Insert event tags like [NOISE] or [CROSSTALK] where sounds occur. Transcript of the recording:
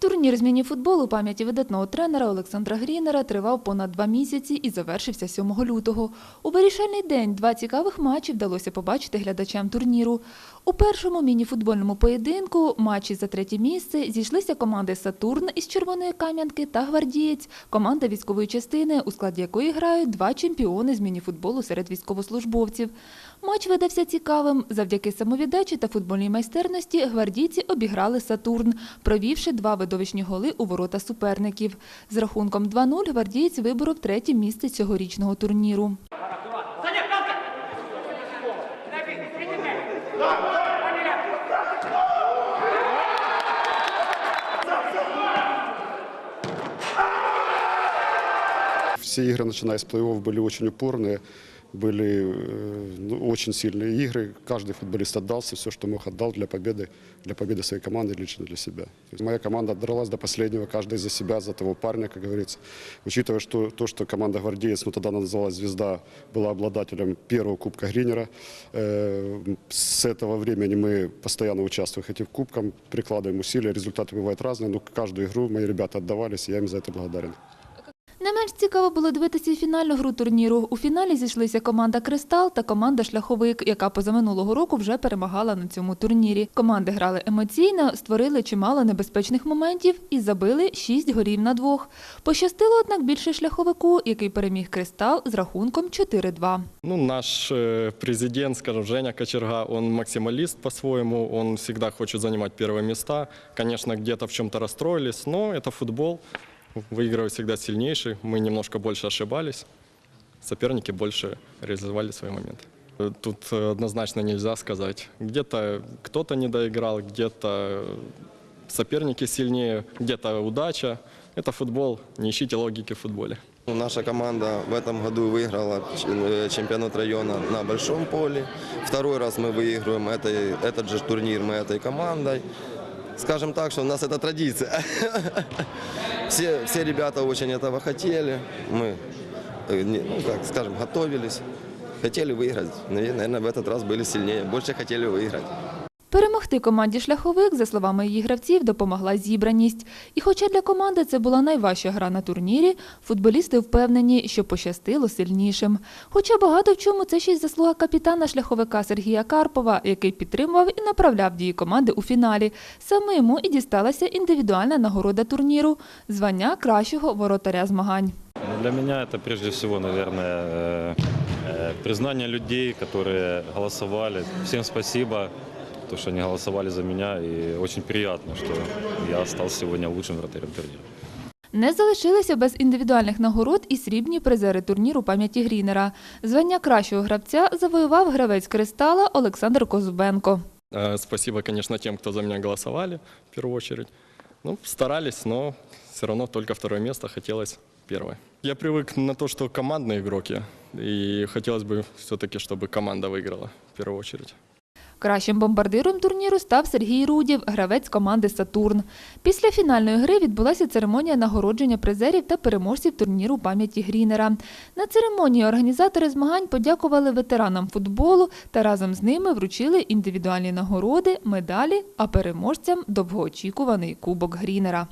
Турнір з мініфутболу пам'яті видатного тренера Олександра Грінера тривав понад два місяці і завершився 7 лютого. У вирішальний день два цікавих матчі вдалося побачити глядачам турніру. У першому мініфутбольному поєдинку матчі за третє місце зійшлися команди «Сатурн» із Червоної Кам'янки та «Гвардієць», команда військової частини, у складі якої грають два чемпіони з мініфутболу серед військовослужбовців. Матч видався цікавим. Завдяки самовіддачі та футбольній майстерності гвардійці обіграли «Сатурн», провівши два видовищні голи у ворота суперників. З рахунком 2-0 гвардієць виборов третє місце цьогорічного турніру. Все игры, начиная с плей-офф, были очень упорные, были э, ну, очень сильные игры. Каждый футболист отдался, все, что мог, отдал для победы, для победы своей команды, лично для себя. Моя команда отдралась до последнего, каждый за себя, за того парня, как говорится. Учитывая что, то, что команда «Гвардеец», ну тогда она называлась «Звезда», была обладателем первого Кубка Гринера, э, с этого времени мы постоянно участвуем в Кубках, прикладываем усилия, результаты бывают разные, но каждую игру мои ребята отдавались, и я им за это благодарен. Не менш цікаво було дивитися і фінальну гру турніру. У фіналі зійшлися команда «Кристал» та команда «Шляховик», яка позаминулого року вже перемагала на цьому турнірі. Команди грали емоційно, створили чимало небезпечних моментів і забили шість голів на двох. Пощастило, однак, більше шляховику, який переміг «Кристал» з рахунком 4-2. Ну, наш э, президент, скажем, Женя Кочерга, он максималист по-своему, он всегда хочет занимать первые места. Конечно, где-то в чем-то расстроились, но это футбол, Выигрывает всегда сильнейший. Мы немножко больше ошибались, соперники больше реализовали свои моменты. Тут э, однозначно нельзя сказать. Где-то кто-то не доиграл, где-то соперники сильнее, где-то удача. Это футбол, не ищите логики в футболе. Ну, Наша команда в этом году выиграла э, чемпионат района на большом поле. Второй раз мы выигрываем этой, этот же турнир мы этой командой. Скажем так, что у нас это традиция. [LAUGHS] Все, все ребята очень этого хотели. Мы, э, не- ну, как скажем, готовились. Хотели выиграть. Наверное, в этот раз были сильнее. Больше хотели выиграть. Перемогти команді «Шляховик», за словами її гравців, допомогла зібраність. І хоча для команди це була найважча гра на турнірі, футболісти впевнені, що пощастило сильнішим. Хоча багато в чому це ще й заслуга капітана «Шляховика» Сергія Карпова, який підтримував і направляв дії команди у фіналі. Саме йому і дісталася індивідуальна нагорода турніру – звання кращого воротаря змагань. Ну, Для меня это прежде всего, наверное, э, э, признание людей, которые голосовали. Всем спасибо, то, что они голосовали за меня. И очень приятно, что я стал сегодня лучшим вратарем турнира. Не залишилися без індивідуальних нагород і срібні призери турніру пам'яті Грінера. Звання кращого гравця завоював гравець «Кристала» Олександр Козубенко. Э, Спасибо, конечно, тем, кто за меня голосовали, в первую очередь. Ну, старались, но все равно только второе место хотелось первое. Я привык на то, что командные игроки, и хотелось бы все-таки, чтобы команда выиграла в первую очередь. Кращим бомбардиром турніру став Сергій Рудів, гравець команди «Сатурн». Після фінальної гри відбулася церемонія нагородження призерів та переможців турніру пам'яті Грінера. На церемонії організатори змагань подякували ветеранам футболу та разом з ними вручили індивідуальні нагороди, медалі, а переможцям – довгоочікуваний Кубок Грінера.